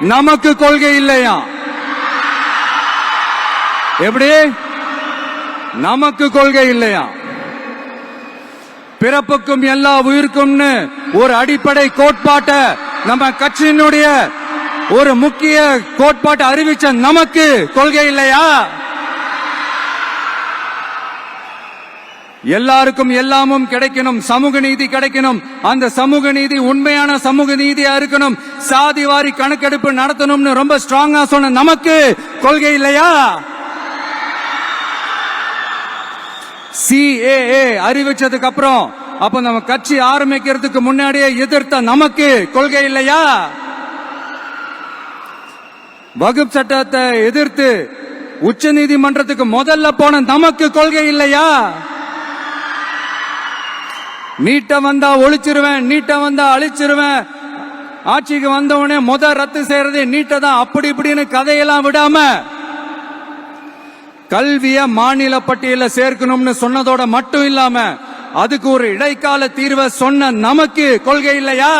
நமக்கு கொள்கை இல்லையா? எப்படி? நமக்கு கொள்கை இல்லையா? பிறப்புக்கும் எல்லா உயிருக்கும்னு ஒரு அடிப்படை கோட்பாட்டை நம்ம கட்சியினுடைய ஒரு முக்கிய கோட்பாட்டை அறிவிச்ச நமக்கு கொள்கை இல்லையா? எல்லாருக்கும் எல்லாமும் கிடைக்கணும் சமூக நீதி கிடைக்கணும். அந்த சமூக நீதி உண்மையான சமூக நீதியா இருக்கணும். சாதி வாரி கணக்கெடுப்பு நடத்தணும்னு ரொம்ப ஸ்ட்ராங்கா சொன்ன நமக்கு கொள்கை இல்லையா? சிஏஏ அறிவிச்சதுக்கு அப்புறம் அப்ப நம்ம கட்சி ஆரம்பிக்கிறதுக்கு முன்னாடியே எதிர்த்த நமக்கு கொள்கை இல்லையா? வகுப்பு சட்டத்தை எதிர்த்து உச்ச நீதிமன்றத்துக்கு முதல்ல போன நமக்கு கொள்கை இல்லையா? நீட்ட வந்தா ஒழிச்சிருவேன் நீட்ட வந்தா அழிச்சிருவேன். ஆட்சிக்கு வந்தவனே முத ரத்து செய்யறது நீட்டை தான் அப்படி இப்படின்னு கதையெல்லாம் விடாம கல்விய மாநில பட்டியல சேர்க்கணும்னு சொன்னதோட மட்டும் இல்லாம அதுக்கு ஒரு இடைக்கால தீர்வை சொன்ன நமக்கு கொள்கை இல்லையா?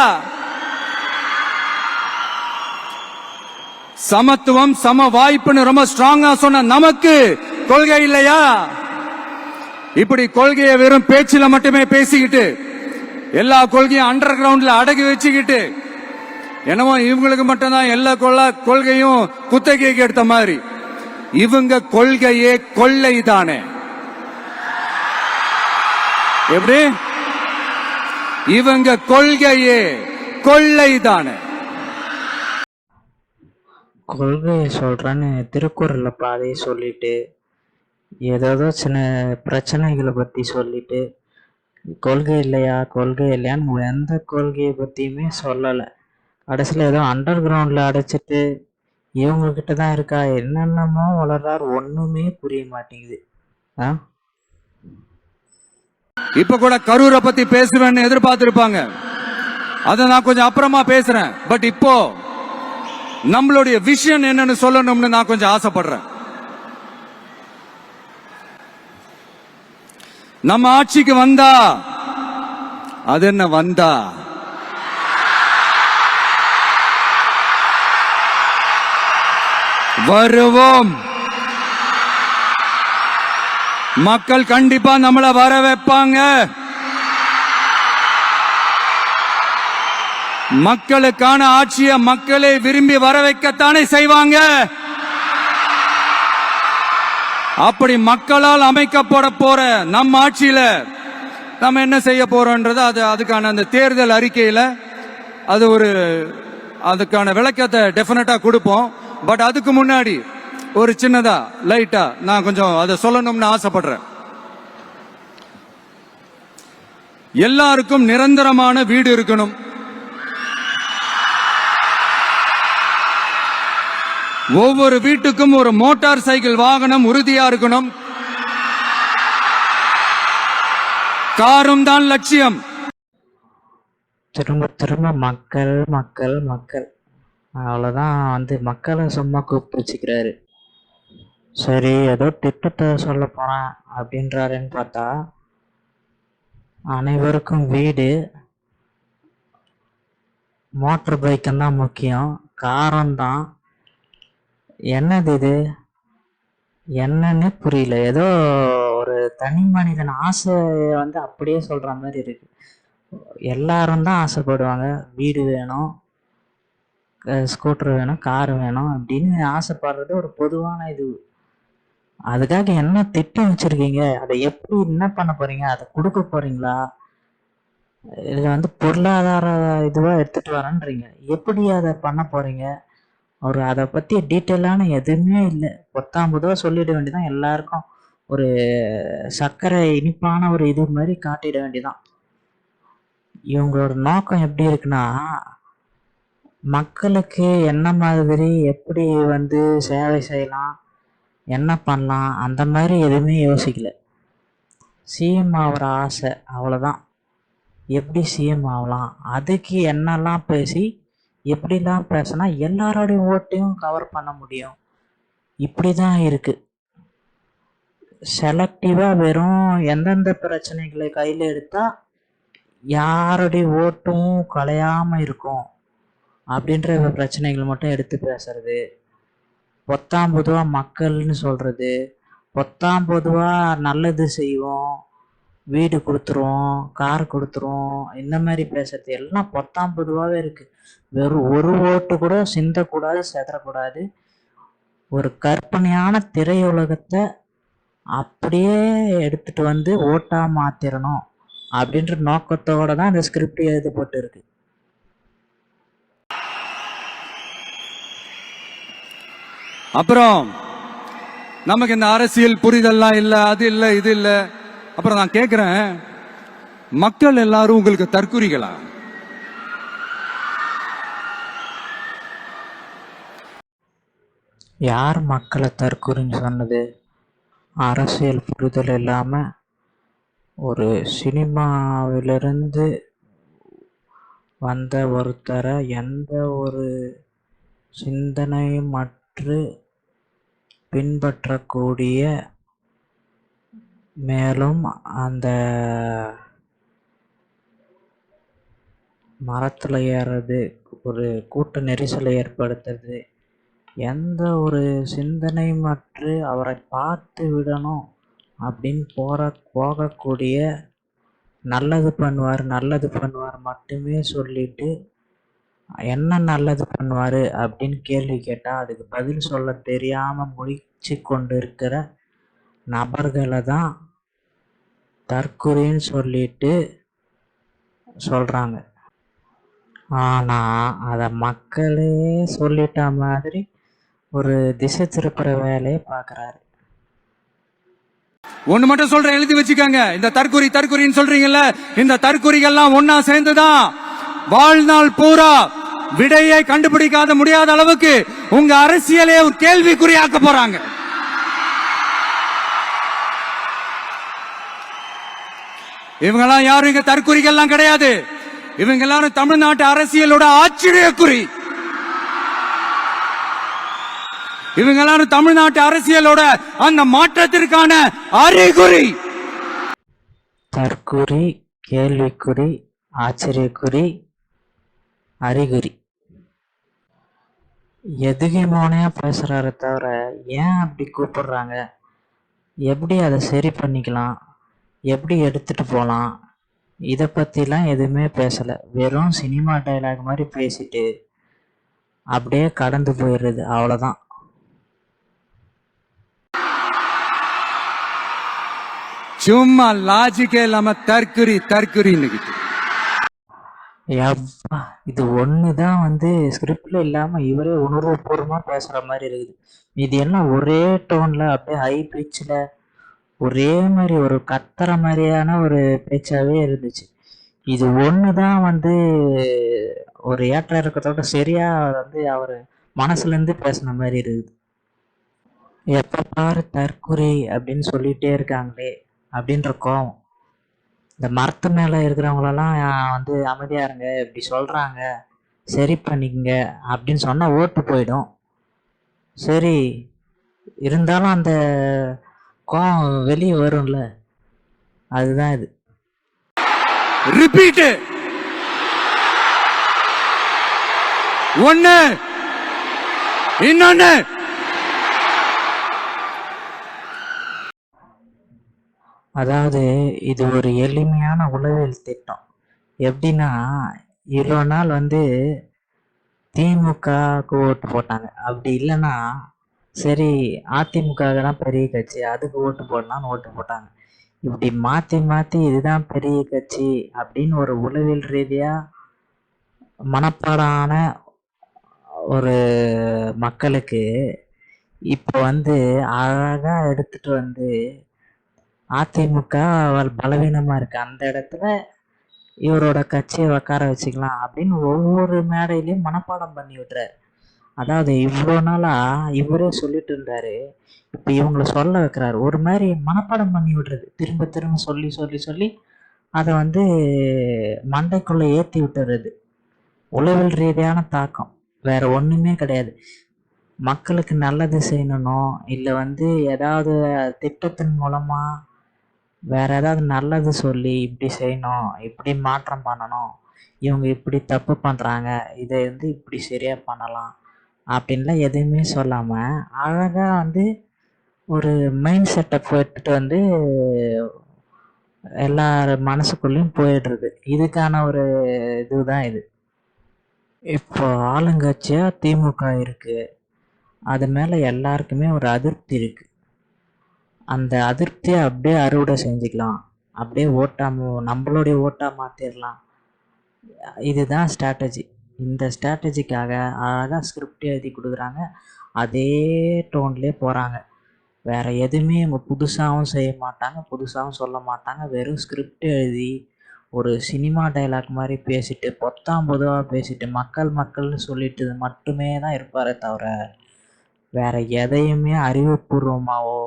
சமத்துவம் சம வாய்ப்புன்னு ரொம்ப ஸ்ட்ராங்கா சொன்ன நமக்கு கொள்கை இல்லையா? இப்படி கொள்கையை வெறும் பேச்சில் மட்டுமே பேசிக்கிட்டு எல்லா கொள்கையும் அண்டர் கிரவுண்ட்ல அடக்கி வச்சுக்கிட்டு என்னமோ இவங்களுக்கு மட்டும்தான் எல்லா கொள்ள கொள்கையும் குத்தகைக்கு எடுத்த மாதிரி. இவங்க கொள்கையே கொள்ளை தானே எப்படி? இவங்க கொள்கையே கொள்ளை தானே கொள்கையை சொல்றேன்னு திருக்குறளில் பாதையை சொல்லிட்டு ஏதேதோ சின்ன பிரச்சனைகளை பற்றி சொல்லிட்டு கொள்கை இல்லையா கொள்கை இல்லையான்னு எந்த கொள்கையை பற்றியுமே சொல்லலை. கடைசியில் ஏதோ அண்டர் கிரவுண்டில் அடைச்சிட்டு இவங்கக்கிட்ட தான் இருக்கா என்னென்னமோ வளர்றார் ஒன்றுமே புரிய மாட்டேங்குது. ஆ? இப்ப கூட கரூரை பத்தி பேசுவேன்னு எதிர்பார்த்திருப்பாங்க. அதை நான் கொஞ்சம் அப்புறமா பேசுறேன். பட் இப்போ நம்மளுடைய விஷன் என்னன்னு சொல்லணும்னு நான் கொஞ்சம் ஆசைப்படுறேன். நம்ம ஆட்சிக்கு வந்தா? அது என்ன வந்தா? வருவோம். மக்கள் கண்டிப்பா நம்மள வர வைப்பாங்க. மக்களுக்கான ஆட்சியை மக்களை விரும்பி வர வைக்கத்தானே செய்வாங்க. அப்படி மக்களால் அமைக்கப்பட போற நம்ம ஆட்சியில நம்ம என்ன செய்ய போறோன்றது அது அதுக்கான அந்த தேர்தல் அறிக்கையில அது ஒரு அதுக்கான விளக்கத்தை டெஃபினட்டா கொடுப்போம். பட் அதுக்கு முன்னாடி ஒரு சின்னதா லைட்டா நான் கொஞ்சம் அதை சொல்லணும்னு ஆசைப்படுறேன். எல்லாருக்கும் நிரந்தரமான வீடு இருக்கணும். ஒவ்வொரு வீட்டுக்கும் ஒரு மோட்டார் சைக்கிள் வாகனம் உறுதியா இருக்கணும். காரும் தான் லட்சியம். திரும்ப திரும்ப மக்கள் மக்கள் மக்கள். அவ்வளோதான் வந்து மக்களை சும்மா கூப்பிட்டு வச்சுக்கிறாரு சரி ஏதோ திட்டத்தை சொல்ல போகிறேன் அப்படின்றாருன்னு பார்த்தா அனைவருக்கும் வீடு மோட்டர் பைக்கும் தான் முக்கியம் காரம்தான் என்னது இது? என்னன்னு புரியல. ஏதோ ஒரு தனி மனிதன் ஆசையை வந்து அப்படியே சொல்கிற மாதிரி இருக்கு. எல்லாரும் தான் ஆசைப்படுவாங்க. வீடு வேணும் ஸ்கூட்டர் வேணும் கார் வேணும் அப்படின்னு ஆசைப்படுறது ஒரு பொதுவான இது. அதுக்காக என்ன திட்டம் வச்சிருக்கீங்க? அதை எப்படி என்ன பண்ண போறீங்க? அதை கொடுக்க போறீங்களா? இதில் வந்து பொருளாதார இதுவாக எடுத்துகிட்டு வரேன்றீங்க. எப்படி அதை பண்ண போறீங்க? அவர் அதை பற்றி டீட்டெயிலான எதுவுமே இல்லை. பொத்தாம்பதுவாக சொல்லிட வேண்டியதான் எல்லாருக்கும். ஒரு சர்க்கரை இனிப்பான ஒரு இது மாதிரி காட்டிட வேண்டியதான் இவங்களோட நோக்கம் எப்படி இருக்குன்னா மக்களுக்கு என்ன மாதிரி எப்படி வந்து சேவை செய்யலாம் என்ன பண்ணலாம் அந்த மாதிரி எதுவுமே யோசிக்கல. சிஎம் ஆகிற ஆசை அவ்வளோதான் எப்படி சிஎம் ஆகலாம் அதுக்கு என்னெல்லாம் பேசி எப்படிலாம் பேசினா எல்லாரோடைய ஓட்டையும் கவர் பண்ண முடியும். இப்படி தான் இருக்குது செலக்டிவாக வெறும் எந்தெந்த பிரச்சனைகளை கையில் எடுத்தால் யாருடைய ஓட்டும் கலையாமல் இருக்கும். அப்படின்ற பிரச்சனைகள் மட்டும் எடுத்து பேசுறது. பொத்தாம் பொதுவாக மக்கள்னு சொல்கிறது பொத்தாம் பொதுவாக நல்லது செய்வோம். வீடு கொடுத்துருவோம் கார் கொடுத்துருவோம் இந்த மாதிரி பேசுறது எல்லாம் பொத்தாம் பொதுவாகவே இருக்குது வெறும் ஒரு ஓட்டு கூட சிந்தக்கூடாது செதறக்கூடாது. ஒரு கற்பனையான திரையுலகத்தை அப்படியே எடுத்துட்டு வந்து ஓட்டா மாத்திரணும் அப்படின்ற நோக்கத்தோட தான் இந்த ஸ்கிரிப்ட் எழுதப்பட்டு இருக்கு அப்புறம் நமக்கு இந்த அரசியல் புரிதல்லாம் இல்லை அது இல்லை இது இல்லை. அப்புறம் நான் கேட்குறேன் மக்கள் எல்லாரும் உங்களுக்கு தற்குறிகளா? யார் மக்களை தற்குறின்னு சொன்னது? அரசியல் புரிதல் இல்லாமல் ஒரு சினிமாவிலிருந்து வந்த ஒருத்தரை எந்த ஒரு சிந்தனையும் மற்று பின்பற்றக்கூடிய மேலும் அந்த மரத்தில் ஏறுறது ஒரு கூட்ட நெரிசலை ஏற்படுத்துறது எந்த ஒரு சிந்தனை மற்று அவரை பார்த்து விடணும் அப்படின்னு போற போகக்கூடிய நல்லது பண்ணுவார் நல்லது பண்ணுவார் மட்டுமே சொல்லிட்டு என்ன நல்லது பண்ணுவார் அப்படின்னு கேள்வி கேட்டால் அதுக்கு பதில் சொல்ல தெரியாமல் முழிச்சு கொண்டு இருக்கிற நபர்களை தான் தற்கொலைன்னு சொல்லிட்டு சொல்கிறாங்க ஆனால் அதை மக்களே சொல்லிட்ட மாதிரி ஒரு திசை திருப்புற வேலையை பார்க்குறாரு ஒண்ணு மட்டும் சொல்றேன் எழுதி வச்சுக்கோங்க. இந்த தற்குறி தற்குறின்னு சொல்றீங்கல்ல இந்த தற்குறிகள்லாம் ஒன்னா சேர்ந்துதான் வாழ்நாள் பூரா விடையை கண்டுபிடிக்காத முடியாத அளவுக்கு உங்க அரசியலே ஒரு கேள்விக்குறியாக்க போறாங்க. இவங்கெல்லாம் யாரும் இங்க தற்குறிகள்லாம் கிடையாது. இவங்க எல்லாரும் தமிழ்நாட்டு அரசியலோட ஆச்சரியக்குறி. இவங்க எல்லாரும் தமிழ்நாட்டு அரசியலோட அந்த மாற்றத்திற்கான அறிகுறி. தற்குறி கேள்விக்குறி ஆச்சரியக்குறி அறிகுறி. எதுகைமோனையா பேசுறாரு தவிர ஏன் அப்படி கூப்பிடுறாங்க? எப்படி அதை சரி பண்ணிக்கலாம்? எப்படி எடுத்துட்டு போகலாம் இதை பற்றிலாம் எதுவுமே பேசலை. வெறும் சினிமா டைலாக் மாதிரி பேசிட்டு அப்படியே கடந்து போயிடுறது. அவ்வளோதான் சும்மா லாஜிக்கே இல்லாம தற்குறி தற்குறின்னு யப்பா இது ஒன்று தான் வந்து ஸ்கிரிப்டில் இல்லாமல் இவரே உணர்வுபூர்வமாக பேசுகிற மாதிரி இருக்குது. இது எல்லாம் ஒரே டோனில் அப்படியே ஹை பிச்சில் ஒரே மாதிரி ஒரு கத்துற மாதிரியான ஒரு பேச்சாகவே இருந்துச்சு. இது ஒன்று தான் வந்து ஒரு ஏற்ற இருக்கிறதோட சரியாக வந்து அவர் மனசுலேருந்து பேசின மாதிரி இருக்குது. எப்போ பாரு தற்கொலை அப்படின்னு சொல்லிகிட்டே இருக்காங்களே அப்படின்ற கோவம். இந்த மரத்து மேலே இருக்கிறவங்களெல்லாம் வந்து அமைதியாக இருங்க இப்படி சொல்கிறாங்க சரி பண்ணிக்கங்க அப்படின்னு சொன்னால் ஓட்டு போயிடும். சரி இருந்தாலும் அந்த கோவம் வெளியே வரும்ல. அதுதான் இது. ரிப்பீட் ஒண்ணு. இன்னொன்னு. அதாவது இது ஒரு எளிமையான உளவியல் திட்டம். எப்படின்னா இவ்வளோ நாள் வந்து திமுகவுக்கு ஓட்டு போட்டாங்க. அப்படி இல்லைன்னா சரி அதிமுக தான் பெரிய கட்சி. அதுக்கு ஓட்டு போடலாம்னு ஓட்டு போட்டாங்க. இப்படி மாற்றி மாற்றி இதுதான் பெரிய கட்சி அப்படின்னு ஒரு உளவியல் ரீதியாக மனப்பாடான ஒரு மக்களுக்கு இப்போ வந்து அழகாக எடுத்துட்டு வந்து அதிமுக பலவீனமாக இருக்கு. அந்த இடத்துல இவரோட கட்சியை உட்கார வச்சுக்கலாம் அப்படின்னு ஒவ்வொரு மேடையிலையும் மனப்பாடம் பண்ணி விட்டுறாரு. அதாவது இவ்வளோ நாளாக இவரே சொல்லிட்டு இருந்தாரு. இப்போ இவங்களை சொல்ல வைக்கிறாரு. ஒரு மாதிரி மனப்பாடம் பண்ணி விடுறது. திரும்ப திரும்ப சொல்லி சொல்லி சொல்லி அதை வந்து மண்டைக்குள்ளே ஏற்றி விட்டுறது. உளவில் ரீதியான தாக்கம். வேற ஒன்றுமே கிடையாது. மக்களுக்கு நல்லது செய்யணுனோ இல்லை வந்து ஏதாவது திட்டத்தின் மூலமாக வேற ஏதாவது நல்லது சொல்லி இப்படி செய்யணும் இப்படி மாற்றம் பண்ணணும். இவங்க இப்படி தப்பு பண்ணுறாங்க இதை வந்து இப்படி சரியாக பண்ணலாம். அப்படின்லாம் எதுவுமே சொல்லாமல் அழகாக வந்து ஒரு மைண்ட் செட்டை போட்டுட்டு வந்து எல்லார் மனசுக்குள்ளேயும் போயிடுறது. இதுக்கான ஒரு இதுதான் இது. இப்போ ஆளுங்கட்சியாக திமுக இருக்குது அது மேலே எல்லாருக்குமே ஒரு அதிருப்தி இருக்குது அந்த அதிருப்தியை அப்படியே அறுவடை செஞ்சுக்கலாம். அப்படியே ஓட்டா மு- நம்மளுடைய ஓட்டாக மாற்றிடலாம் இதுதான் ஸ்ட்ராட்டஜி இந்த ஸ்ட்ராட்டஜிக்காக அழகாக ஸ்கிரிப்ட் எழுதி கொடுக்குறாங்க. அதே டோன்லேயே போகிறாங்க வேறு எதுவுமே இவங்க புதுசாகவும் செய்ய மாட்டாங்க புதுசாகவும் சொல்ல மாட்டாங்க. வெறும் ஸ்கிரிப்ட் எழுதி ஒரு சினிமா டைலாக் மாதிரி பேசிட்டு பொத்தாம் பொதுவாக பேசிட்டு மக்கள் மக்கள்னு சொல்லிட்டு மட்டுமே தான் இருப்பாரே தவிர வேற எதையுமே அறிவுபூர்வமாகவோ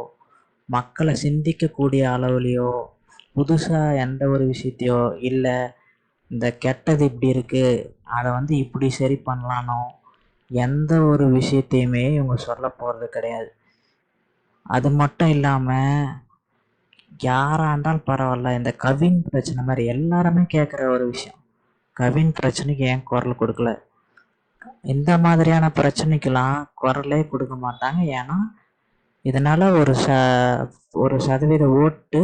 மக்களை சிந்திக்கக்கூடிய அளவுலேயோ புதுசாக எந்த ஒரு விஷயத்தையோ இல்லை இந்த கெட்டது இப்படி இருக்குது அதை வந்து இப்படி சரி பண்ணலானோ எந்த ஒரு விஷயத்தையுமே இவங்க சொல்ல போகிறது கிடையாது. அது மட்டும் இல்லாமல் யாராக இருந்தாலும் பரவாயில்ல இந்த கவின் பிரச்சனை மாதிரி எல்லாருமே கேட்குற ஒரு விஷயம். கவின் பிரச்சனைக்கு ஏன் குரல் கொடுக்கல? இந்த மாதிரியான பிரச்சனைக்கெல்லாம் குரலே கொடுக்க மாட்டாங்க. ஏன்னா இதனால் ஒரு ச ஒரு சதவீத ஓட்டு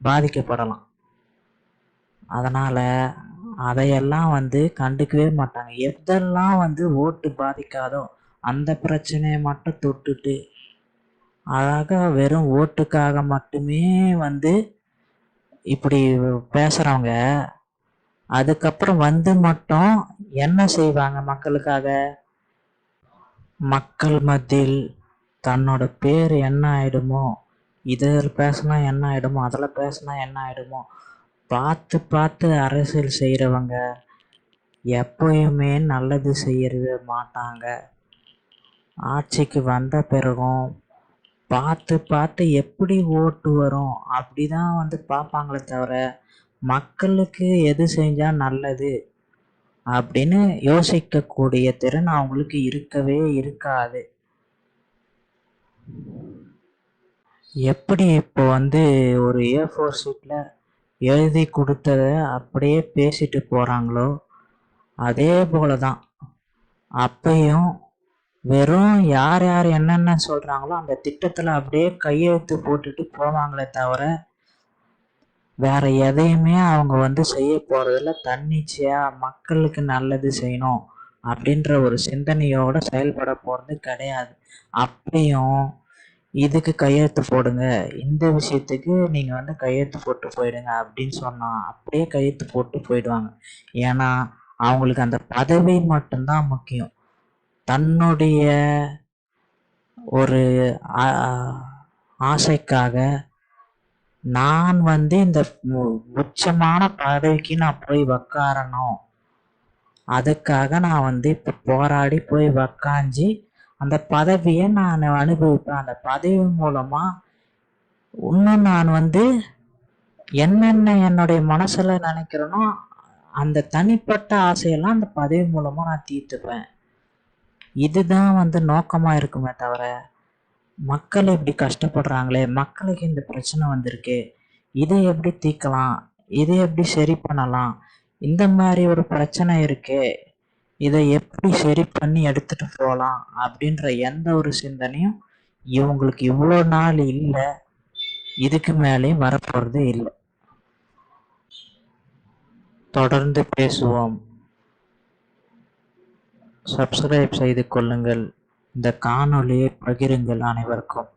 பாதிக்கப்படலாம். அதனால் அதையெல்லாம் வந்து கண்டுக்கவே மாட்டாங்க. எதெல்லாம் வந்து ஓட்டு பாதிக்காதோ அந்த பிரச்சனையை மட்டும் தொட்டுட்டு அழகாக வெறும் ஓட்டுக்காக மட்டுமே வந்து இப்படி பேசுகிறவங்க அதுக்கப்புறம் வந்து மட்டும் என்ன செய்வாங்க மக்களுக்காக? மக்கள் மத்தியில் தன்னோட பேர் என்ன ஆயிடுமோ இதில் பேசினா என்ன ஆயிடுமோ அதில் பேசினா என்ன ஆயிடுமோ பார்த்து பார்த்து அரசியல் செய்கிறவங்க எப்பயுமே நல்லது செய்யறது மாட்டாங்க. ஆட்சிக்கு வந்த பிறகும் பார்த்து பார்த்து எப்படி ஓட்டு வரும் அப்படி தான் வந்து பார்ப்பாங்களே தவிர மக்களுக்கு எது செஞ்சால் நல்லது அப்படின்னு யோசிக்கக்கூடிய திறன் அவங்களுக்கு இருக்கவே இருக்காது. எப்படி இப்போ வந்து ஒரு ஏ ஃபோர் ஷீட்டில் எழுதி கொடுத்தத அப்படியே பேசிட்டு போகிறாங்களோ அதே போல தான் அப்பையும் வெறும் யார் யார் என்னென்ன சொல்கிறாங்களோ அந்த திட்டத்தில் அப்படியே கையெழுத்து போட்டுட்டு போவாங்களே தவிர வேற எதையுமே அவங்க வந்து செய்ய போகிறதில்ல தன்னிச்சையாக மக்களுக்கு நல்லது செய்யணும் அப்படின்ற ஒரு சிந்தனையோடு செயல்பட போகிறது கிடையாது. அப்பையும் இதுக்கு கையெழுத்து போடுங்க. இந்த விஷயத்துக்கு நீங்கள் வந்து கையெழுத்து போட்டு போயிடுங்க அப்படின்னு சொன்னால் அப்படியே கையெழுத்து போட்டு போயிடுவாங்க. ஏன்னா அவங்களுக்கு அந்த பதவி மட்டும்தான் முக்கியம். தன்னுடைய ஒரு ஆ- ஆசைக்காக நான் வந்து இந்த மு- உச்சமான பதவிக்கு நான் போய் உக்காரணும். அதுக்காக நான் வந்து இப்போ போராடி போய் உக்காஞ்சி அந்த பதவியை நான் அனுபவிப்பேன். அந்த பதவி மூலமா இன்னும் நான் வந்து என்னென்ன என்னுடைய மனசுல நினைக்கிறேனோ அந்த தனிப்பட்ட ஆசையெல்லாம் அந்த பதவி மூலமா நான் தீர்த்துப்பேன். இதுதான் வந்து நோக்கமா இருக்குமே தவிர மக்கள் எப்படி கஷ்டப்படுறாங்களே மக்களுக்கு இந்த பிரச்சனை வந்திருக்கு. இதை எப்படி தீர்க்கலாம்? இதை எப்படி சரி பண்ணலாம்? இந்த மாதிரி ஒரு பிரச்சனை இருக்கு. இதை எப்படி சரி பண்ணி எடுத்துட்டு போகலாம் அப்படின்ற எந்த ஒரு சிந்தனையும் இவங்களுக்கு இவ்வளோ நாள் இல்லை. இதுக்கு மேலேயும் வரப்போகிறது இல்லை. தொடர்ந்து பேசுவோம். சப்ஸ்கிரைப் செய்து கொள்ளுங்கள். இந்த காணொளியை பகிருங்கள் அனைவருக்கும்.